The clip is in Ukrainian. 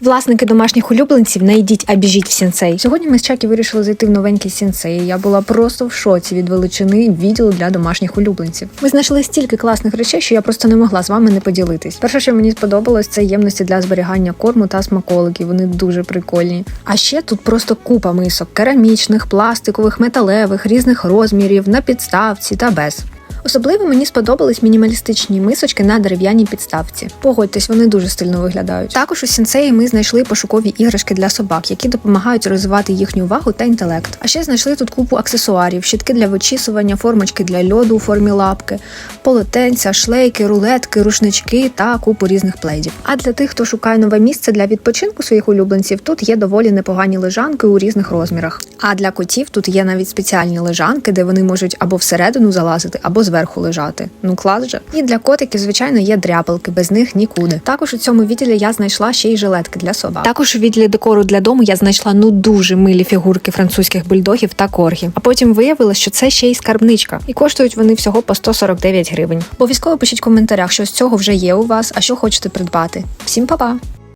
Власники домашніх улюбленців, не йдіть, а біжіть в сінцей. Сьогодні ми з Чакі вирішили зайти в новенький сінцей. Я була просто в шоці від величини відділу для домашніх улюбленців. Ми знайшли стільки класних речей, що я просто не могла з вами не поділитись. Перше, що мені сподобалось, це ємності для зберігання корму та смаколиків. Вони дуже прикольні. А ще тут просто купа мисок: керамічних, пластикових, металевих, різних розмірів, на підставці та без. Особливо мені сподобались мінімалістичні мисочки на дерев'яній підставці. Погодьтесь, вони дуже стильно виглядають. Також у сінцеї ми знайшли пошукові іграшки для собак, які допомагають розвивати їхню увагу та інтелект. А ще знайшли тут купу аксесуарів: щітки для вичісування, формочки для льоду у формі лапки, полотенця, шлейки, рулетки, рушнички та купу різних пледів. А для тих, хто шукає нове місце для відпочинку своїх улюбленців, тут є доволі непогані лежанки у різних розмірах. А для котів тут є навіть спеціальні лежанки, де вони можуть або всередину залазити, або зверху лежати. Ну клас же. І для котиків, звичайно, є дряпалки, без них нікуди. Також у цьому відділі я знайшла ще й жилетки для собак. Також у відділі декору для дому я знайшла ну дуже милі фігурки французьких бульдогів та коргі. А потім виявилось, що це ще й скарбничка, і коштують вони всього по 149 гривень. Обов'язково пишіть в коментарях, що з цього вже є у вас, а що хочете придбати. Всім па-па!